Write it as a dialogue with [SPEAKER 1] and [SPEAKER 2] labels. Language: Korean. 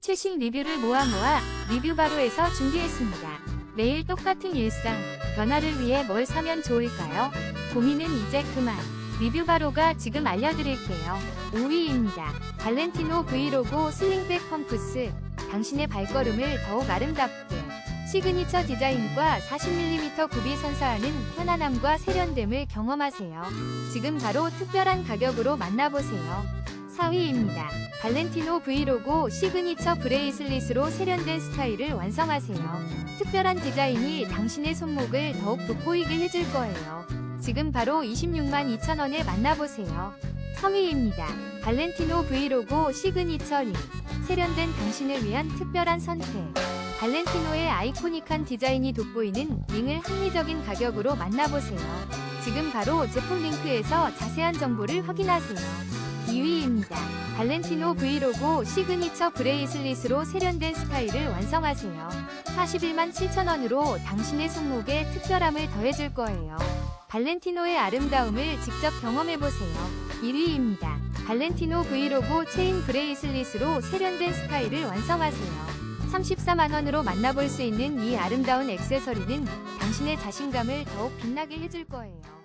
[SPEAKER 1] 최신 리뷰를 모아 모아 리뷰 바로에서 준비했습니다. 매일 똑같은 일상, 변화를 위해 뭘 사면 좋을까요? 고민은 이제 그만. 리뷰 바로가 지금 알려드릴게요. 5위입니다. 발렌티노 브이로고 슬링백 펌프스. 당신의 발걸음을 더욱 아름답게. 시그니처 디자인과 40mm 굽이 선사하는 편안함과 세련됨을 경험하세요. 지금 바로 특별한 가격으로 만나보세요. 4위입니다. 발렌티노 브이로고 시그니처 브레이슬릿으로 세련된 스타일을 완성하세요. 특별한 디자인이 당신의 손목을 더욱 돋보이게 해줄 거예요. 지금 바로 26만 2천원에 만나보세요. 3위입니다. 발렌티노 브이로고 시그니처 링. 세련된 당신을 위한 특별한 선택. 발렌티노의 아이코닉한 디자인이 돋보이는 링을 합리적인 가격으로 만나보세요. 지금 바로 제품 링크에서 자세한 정보를 확인하세요. 2위입니다. 발렌티노 브이로고 시그니처 브레이슬릿으로 세련된 스타일을 완성하세요. 41만 7천원으로 당신의 손목에 특별함을 더해줄 거예요. 발렌티노의 아름다움을 직접 경험해보세요. 1위입니다. 발렌티노 브이로고 체인 브레이슬릿으로 세련된 스타일을 완성하세요. 34만원으로 만나볼 수 있는 이 아름다운 액세서리는 당신의 자신감을 더욱 빛나게 해줄 거예요.